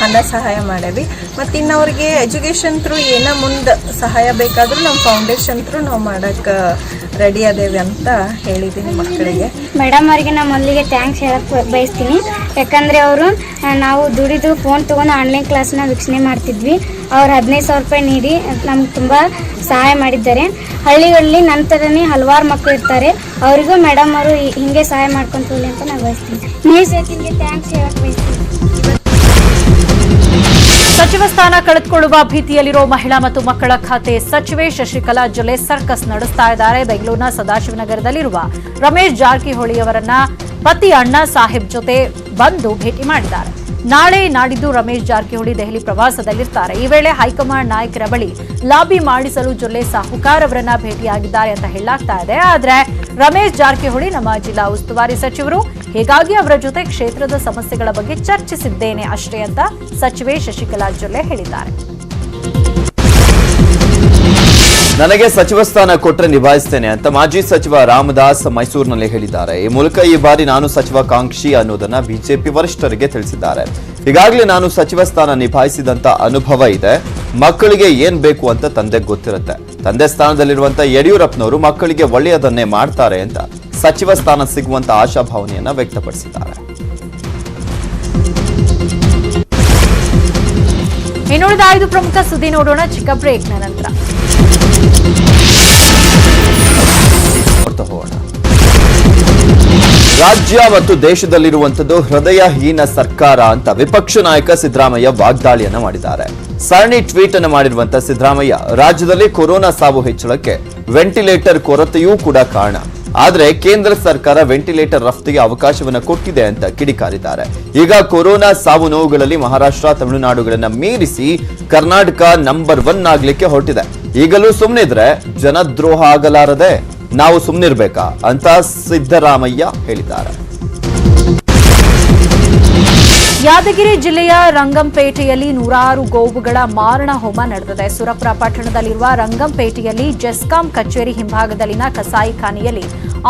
ಹಣ ಸಹಾಯ ಮಾಡೇವಿ. ಮತ್ತು ಇನ್ನು ಅವ್ರಿಗೆ ಎಜುಕೇಷನ್ ಥ್ರೂ ಏನೋ ಮುಂದೆ ಸಹಾಯ ಬೇಕಾದರೂ ನಮ್ಮ ಫೌಂಡೇಶನ್ ಥ್ರೂ ನಾವು ಮಾಡೋಕ್ಕೆ ರೆಡಿ ಅದೇವಿ ಅಂತ ಹೇಳಿದ್ದೀನಿ ಮಕ್ಕಳಿಗೆ. ಮೇಡಮ್ ಅವರಿಗೆ ನಾನು ಮೊದಲಿಗೆ ಥ್ಯಾಂಕ್ಸ್ ಹೇಳಕ್ಕೆ ಬಯಸ್ತೀನಿ. ಯಾಕಂದರೆ ಅವರು ನಾವು ದುಡಿದು ಫೋನ್ ತೊಗೊಂಡು ಆನ್ಲೈನ್ ಕ್ಲಾಸ್ನ ವೀಕ್ಷಣೆ ಮಾಡ್ತಿದ್ವಿ. ಅವ್ರು ಹದಿನೈದು ಸಾವಿರ ರೂಪಾಯಿ ನೀಡಿ, ನಮ್ಗೆ ತುಂಬ ಸಹಾಯ ಮಾಡಿದ್ದಾರೆ. ಹಳ್ಳಿಗಳಲ್ಲಿ ನನ್ನ ಥರನೇ ಹಲವಾರು ಮಕ್ಕಳು ಇರ್ತಾರೆ. ಅವರಿಗೂ ಮೇಡಮ್ ಅವರು ಹಿಂಗೆ ಸಹಾಯ ಮಾಡ್ಕೊಂತ ಹೋಗ್ಲಿ ಅಂತ ನಾನು ಬಯಸ್ತೀನಿ ನೀವು ಥ್ಯಾಂಕ್ಸ್ ಹೇಳಕ್ಕೆ ಬಯಸ್ತೀನಿ ಸಚಿವ ಸ್ಥಾನ ಕಳೆದುಕೊಳ್ಳುವ ಭೀತಿಯಲ್ಲಿರೋ ಮಹಿಳಾ ಮತ್ತು ಮಕ್ಕಳ ಖಾತೆ ಸಚಿವೆ ಶಶಿಕಲಾ ಜೊಲೆ ಸರ್ಕಸ್ ನಡೆಸ್ತಾ ಇದ್ದಾರೆ. ಬೆಂಗಳೂರಿನ ಸದಾಶಿವನಗರದಲ್ಲಿರುವ ರಮೇಶ್ ಜಾರಕಿಹೊಳಿಯವರನ್ನ ಪತಿ ಅಣ್ಣಾ ಸಾಹೇಬ್ ಜೊತೆ ಬಂದು ಭೇಟಿ ಮಾಡಿದ್ದಾರೆ. ನಾಳೆ ನಾಡಿದ್ದು ರಮೇಶ್ ಜಾರಕಿಹೊಳಿ ದೆಹಲಿ ಪ್ರವಾಸದಲ್ಲಿರ್ತಾರೆ. ಈ ವೇಳೆ ಹೈಕಮಾಂಡ್ ನಾಯಕರ ಬಳಿ ಲಾಬಿ ಮಾಡಿಸಲು ಜೊಲ್ಲೆ ಸಾಹುಕಾರ್ ಅವರನ್ನ ಭೇಟಿಯಾಗಿದ್ದಾರೆ ಅಂತ ಹೇಳಲಾಗ್ತಾ ಇದೆ. ಆದ್ರೆ ರಮೇಶ್ ಜಾರಕಿಹೊಳಿ ನಮ್ಮ ಜಿಲ್ಲಾ ಉಸ್ತುವಾರಿ ಸಚಿವರು ಹೀಗಾಗಿ ಅವರ ಜೊತೆ ಕ್ಷೇತ್ರದ ಸಮಸ್ಯೆಗಳ ಬಗ್ಗೆ ಚರ್ಚಿಸಿದ್ದೇನೆ ಅಷ್ಟೇ ಅಂತ ಸಚಿವೆ ಶಶಿಕಲಾ ಜೊಲ್ಲೆ ಹೇಳಿದ್ದಾರೆ. ನನಗೆ ಸಚಿವ ಸ್ಥಾನ ಕೊಟ್ಟರೆ ನಿಭಾಯಿಸ್ತೇನೆ ಅಂತ ಮಾಜಿ ಸಚಿವ ರಾಮದಾಸ್ ಮೈಸೂರಿನಲ್ಲಿ ಹೇಳಿದ್ದಾರೆ. ಈ ಮೂಲಕ ಈ ಬಾರಿ ನಾನು ಸಚಿವಾಕಾಂಕ್ಷಿ ಅನ್ನೋದನ್ನ ಬಿಜೆಪಿ ವರಿಷ್ಠರಿಗೆ ತಿಳಿಸಿದ್ದಾರೆ. ಈಗಾಗಲೇ ನಾನು ಸಚಿವ ಸ್ಥಾನ ನಿಭಾಯಿಸಿದಂತ ಅನುಭವ ಇದೆ. ಮಕ್ಕಳಿಗೆ ಏನ್ ಬೇಕು ಅಂತ ತಂದೆ ಗೊತ್ತಿರುತ್ತೆ. ತಂದೆ ಸ್ಥಾನದಲ್ಲಿರುವಂತ ಯಡಿಯೂರಪ್ಪನವರು ಮಕ್ಕಳಿಗೆ ಒಳ್ಳೆಯದನ್ನೇ ಮಾಡ್ತಾರೆ ಅಂತ ಸಚಿವ ಸ್ಥಾನ ಸಿಗುವಂತ ಆಶಾಭಾವನೆಯನ್ನ ವ್ಯಕ್ತಪಡಿಸಿದ್ದಾರೆ. ಇನ್ನುಳಿದ ಐದು ಪ್ರಮುಖ ಸುದ್ದಿ ನೋಡೋಣ. ಚಿಕ್ಕ ಬ್ರೇಕ್ನ ನಂತರ. ಹೋಗೋಣ. ರಾಜ್ಯ ಮತ್ತು ದೇಶದಲ್ಲಿರುವಂಥದ್ದು ಹೃದಯಹೀನ ಸರ್ಕಾರ ಅಂತ ವಿಪಕ್ಷ ನಾಯಕ ಸಿದ್ದರಾಮಯ್ಯ ವಾಗ್ದಾಳಿಯನ್ನ ಮಾಡಿದ್ದಾರೆ. ಸರಣಿ ಟ್ವೀಟ್ ಅನ್ನು ಮಾಡಿರುವಂತಹ ಸಿದ್ದರಾಮಯ್ಯ, ರಾಜ್ಯದಲ್ಲಿ ಕೊರೋನಾ ಸಾವು ಹೆಚ್ಚಳಕ್ಕೆ ವೆಂಟಿಲೇಟರ್ ಕೊರತೆಯೂ ಕೂಡ ಕಾರಣ. ಆದರೆ ಕೇಂದ್ರ ಸರ್ಕಾರ ವೆಂಟಿಲೇಟರ್ ರಫ್ತಿಗೆ ಅವಕಾಶವನ್ನ ಕೊಟ್ಟಿದೆ ಅಂತ ಕಿಡಿಕಾರಿದ್ದಾರೆ. ಈಗ ಕೊರೋನಾ ಸಾವು ನೋವುಗಳಲ್ಲಿ ಮಹಾರಾಷ್ಟ್ರ, ತಮಿಳುನಾಡುಗಳನ್ನ ಮೀರಿಸಿ ಕರ್ನಾಟಕ ನಂಬರ್ ಒನ್ ಆಗ್ಲಿಕ್ಕೆ ಹೊರಟಿದೆ. ಈಗಲೂ ಸುಮ್ಮನಿದ್ರೆ ಜನದ್ರೋಹ ಆಗಲಾರದೆ ನಾವು ಸುಮ್ಮನಿರ್ಬೇಕಾ ಅಂತ ಸಿದ್ದರಾಮಯ್ಯ ಹೇಳಿದ್ದಾರೆ. ಯಾದಗಿರಿ ಜಿಲ್ಲೆಯ ರಂಗಂಪೇಟೆಯಲ್ಲಿ ನೂರಾರು ಗೋವುಗಳ ಮಾರಣ ಹೋಮ ನಡೆದಿದೆ. ಸುರಪುರ ಪಟ್ಟಣದಲ್ಲಿರುವ ರಂಗಂಪೇಟೆಯಲ್ಲಿ ಜೆಸ್ಕಾಂ ಕಚೇರಿ ಹಿಂಭಾಗದಲ್ಲಿನ ಕಸಾಯಿಖಾನೆಯಲ್ಲಿ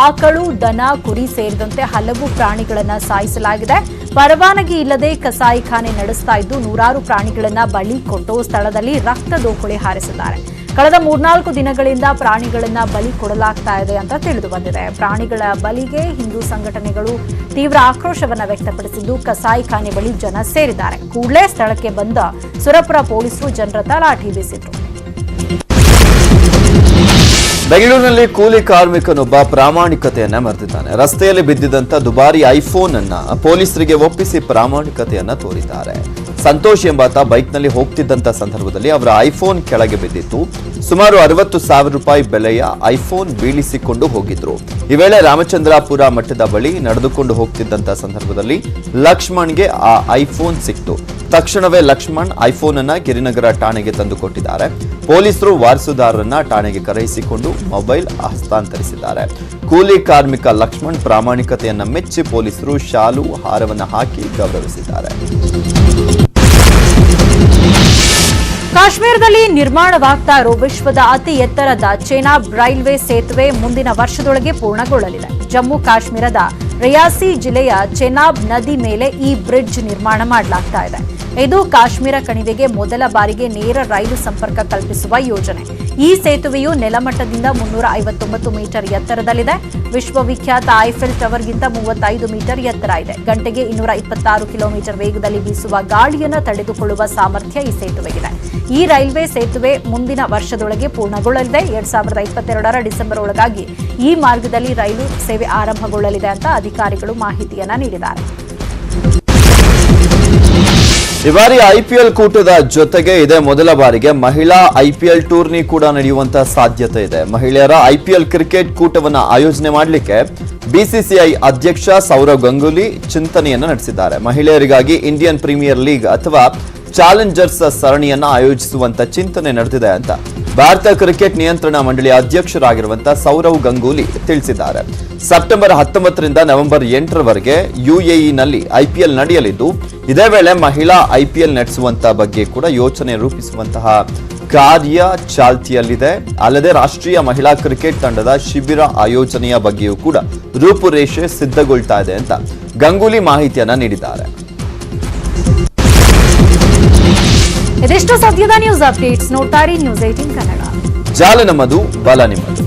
ಆಕಳು, ದನ, ಕುರಿ ಸೇರಿದಂತೆ ಹಲವು ಪ್ರಾಣಿಗಳನ್ನು ಸಾಯಿಸಲಾಗಿದೆ. ಪರವಾನಗಿ ಇಲ್ಲದೆ ಕಸಾಯಿಖಾನೆ ನಡೆಸ್ತಾ ಇದ್ದು ನೂರಾರು ಪ್ರಾಣಿಗಳನ್ನು ಬಳಿ ಕೊಟ್ಟು ಸ್ಥಳದಲ್ಲಿ ರಕ್ತ ದೋಕುಳಿ ಹಾರಿಸಿದ್ದಾರೆ. ಕಳೆದ ಮೂರ್ನಾಲ್ಕು ದಿನಗಳಿಂದ ಪ್ರಾಣಿಗಳನ್ನ ಬಲಿ ಕೊಡಲಾಗ್ತಾ ಇದೆ ಅಂತ ತಿಳಿದು ಬಂದಿದೆ. ಪ್ರಾಣಿಗಳ ಬಲಿಗೆ ಹಿಂದೂ ಸಂಘಟನೆಗಳು ತೀವ್ರ ಆಕ್ರೋಶವನ್ನ ವ್ಯಕ್ತಪಡಿಸಿದ್ದು ಕಸಾಯಿಖಾನೆ ಬಳಿ ಜನ ಸೇರಿದ್ದಾರೆ. ಕೂಡಲೇ ಸ್ಥಳಕ್ಕೆ ಬಂದ ಸುರಪುರ ಪೊಲೀಸರು ಜನರ ತಲಾಠಿ ಬೀಸಿದ್ರು. ಬೆಂಗಳೂರಿನಲ್ಲಿ ಕೂಲಿ ಕಾರ್ಮಿಕನೊಬ್ಬ ಪ್ರಾಮಾಣಿಕತೆಯನ್ನ ಮರೆತಿದ್ದಾನೆ. ರಸ್ತೆಯಲ್ಲಿ ಬಿದ್ದಿದ್ದಂತ ದುಬಾರಿ ಐಫೋನ್ ಅನ್ನ ಪೊಲೀಸರಿಗೆ ಒಪ್ಪಿಸಿ ಪ್ರಾಮಾಣಿಕತೆಯನ್ನ ತೋರಿದ್ದಾರೆ. ಸಂತೋಷ್ ಎಂಬಾತ ಬೈಕ್ನಲ್ಲಿ ಹೋಗ್ತಿದ್ದಂಥ ಸಂದರ್ಭದಲ್ಲಿ ಅವರ ಐಫೋನ್ ಕೆಳಗೆ ಬಿದ್ದಿತ್ತು. ಸುಮಾರು ಅರವತ್ತು ಸಾವಿರ ರೂಪಾಯಿ ಬೆಲೆಯ ಐಫೋನ್ ಬೀಳಿಸಿಕೊಂಡು ಹೋಗಿದ್ರು. ಈ ವೇಳೆ ರಾಮಚಂದ್ರಾಪುರ ಮಠದ ಬಳಿ ನಡೆದುಕೊಂಡು ಹೋಗ್ತಿದ್ದಂಥ ಸಂದರ್ಭದಲ್ಲಿ ಲಕ್ಷ್ಮಣ್ಗೆ ಆ ಐಫೋನ್ ಸಿಕ್ತು. ತಕ್ಷಣವೇ ಲಕ್ಷ್ಮಣ್ ಐಫೋನ್ ಅನ್ನ ಗಿರಿನಗರ ಠಾಣೆಗೆ ತಂದು ಕೊಟ್ಟಿದ್ದಾರೆ ಪೊಲೀಸರು ವಾರಸುದಾರರನ್ನ ಠಾಣೆಗೆ ಕರೆಯಿಸಿಕೊಂಡು ಮೊಬೈಲ್ ಹಸ್ತಾಂತರಿಸಿದ್ದಾರೆ. ಕೂಲಿ ಕಾರ್ಮಿಕ ಲಕ್ಷ್ಮಣ್ ಪ್ರಾಮಾಣಿಕತೆಯನ್ನ ಮೆಚ್ಚಿ ಪೊಲೀಸರು ಶಾಲು ಹಾರವನ್ನ ಹಾಕಿ ಗೌರವಿಸಿದ್ದಾರೆ. ಕಾಶ್ಮೀರದಲ್ಲಿ ನಿರ್ಮಾಣವಾಗ್ತಾ ಇರೋ ವಿಶ್ವದ ಅತಿ ಎತ್ತರದ ಚೇನಾಬ್ ರೈಲ್ವೆ ಸೇತುವೆ ಮುಂದಿನ ವರ್ಷದೊಳಗೆ ಪೂರ್ಣಗೊಳ್ಳಲಿದೆ. ಜಮ್ಮು ಕಾಶ್ಮೀರದ ರಿಯಾಸಿ ಜಿಲ್ಲೆಯ ಚೆನಾಬ್ ನದಿ ಮೇಲೆ ಈ ಬ್ರಿಡ್ಜ್ ನಿರ್ಮಾಣ ಮಾಡಲಾಗ್ತಾ ಇದೆ. ಇದು ಕಾಶ್ಮೀರ ಕಣಿವೆಗೆ ಮೊದಲ ಬಾರಿಗೆ ನೇರ ರೈಲು ಸಂಪರ್ಕ ಕಲ್ಪಿಸುವ ಯೋಜನೆ. ಈ ಸೇತುವೆಯು ನೆಲಮಟ್ಟದಿಂದ ಮುನ್ನೂರ ಐವತ್ತೊಂಬತ್ತು ಮೀಟರ್ ಎತ್ತರದಲ್ಲಿದೆ. ವಿಶ್ವವಿಖ್ಯಾತ ಐಫೆಲ್ ಟವರ್ಗಿಂತ ಮೂವತ್ತೈದು ಮೀಟರ್ ಎತ್ತರ ಇದೆ. ಗಂಟೆಗೆ ಇನ್ನೂರ ಇಪ್ಪತ್ತಾರು ಕಿಲೋಮೀಟರ್ ವೇಗದಲ್ಲಿ ಬೀಸುವ ಗಾಳಿಯನ್ನು ತಡೆದುಕೊಳ್ಳುವ ಸಾಮರ್ಥ್ಯ ಈ ಸೇತುವೆಗಿದೆ. ಈ ರೈಲ್ವೆ ಸೇತುವೆ ಮುಂದಿನ ವರ್ಷದೊಳಗೆ ಪೂರ್ಣಗೊಳ್ಳಲಿದೆ. ಎರಡ್ ಸಾವಿರದ ಇಪ್ಪತ್ತೆರಡರ ಡಿಸೆಂಬರ್ ಒಳಗಾಗಿ ಈ ಮಾರ್ಗದಲ್ಲಿ ರೈಲು ಸೇವೆ ಆರಂಭಗೊಳ್ಳಲಿದೆ ಅಂತ ಅಧಿಕಾರಿಗಳು ಮಾಹಿತಿಯನ್ನ ನೀಡಿದ್ದಾರೆ. ಈ ಬಾರಿ ಐಪಿಎಲ್ ಕೂಟದ ಜೊತೆಗೆ ಇದೇ ಮೊದಲ ಬಾರಿಗೆ ಮಹಿಳಾ ಐಪಿಎಲ್ ಟೂರ್ನಿ ಕೂಡ ನಡೆಯುವಂತಹ ಸಾಧ್ಯತೆ ಇದೆ. ಮಹಿಳೆಯರ ಐಪಿಎಲ್ ಕ್ರಿಕೆಟ್ ಕೂಟವನ್ನ ಆಯೋಜನೆ ಮಾಡಲಿಕ್ಕೆ ಬಿಸಿಸಿಐ ಅಧ್ಯಕ್ಷ ಸೌರವ್ ಗಂಗೂಲಿ ಚಿಂತನೆಯನ್ನ ನಡೆಸಿದ್ದಾರೆ. ಮಹಿಳೆಯರಿಗಾಗಿ ಇಂಡಿಯನ್ ಪ್ರೀಮಿಯರ್ ಲೀಗ್ ಅಥವಾ ಚಾಲೆಂಜರ್ಸ್ ಸರಣಿಯನ್ನ ಆಯೋಜಿಸುವಂತ ಚಿಂತನೆ ನಡೆದಿದೆ ಅಂತ. ಭಾರತ ಕ್ರಿಕೆಟ್ ನಿಯಂತ್ರಣ ಮಂಡಳಿ ಅಧ್ಯಕ್ಷರಾಗಿರುವಂತಹ ಸೌರವ್ ಗಂಗೂಲಿ ತಿಳಿಸಿದ್ದಾರೆ. ಸೆಪ್ಟೆಂಬರ್ ಹತ್ತೊಂಬತ್ತರಿಂದ ನವೆಂಬರ್ ಎಂಟರವರೆಗೆ ಯುಎಇನಲ್ಲಿ ಐಪಿಎಲ್ ನಡೆಯಲಿದ್ದು, ಇದೇ ವೇಳೆ ಮಹಿಳಾ ಐಪಿಎಲ್ ನಡೆಸುವಂತಹ ಬಗ್ಗೆ ಕೂಡ ಯೋಚನೆ ರೂಪಿಸುವಂತಹ ಕಾರ್ಯ ಚಾಲ್ತಿಯಲ್ಲಿದೆ. ಅಲ್ಲದೆ ರಾಷ್ಟ್ರೀಯ ಮಹಿಳಾ ಕ್ರಿಕೆಟ್ ತಂಡದ ಶಿಬಿರ ಆಯೋಜನೆಯ ಬಗ್ಗೆಯೂ ಕೂಡ ರೂಪುರೇಷೆ ಸಿದ್ಧಗೊಳ್ತಾ ಇದೆ ಅಂತ ಗಂಗೂಲಿ ಮಾಹಿತಿಯನ್ನ ನೀಡಿದ್ದಾರೆ. ಇದಿಷ್ಟು ಸದ್ಯದ ನ್ಯೂಸ್ ಅಪ್ಡೇಟ್ಸ್ ನೋಡ್ತಾ ನ್ಯೂಸ್ ಏಟೀನ್ ಕನ್ನಡ. ಜಾಲ ನಮ್ಮದು ಬಲ ನಿಮ್ಮದು.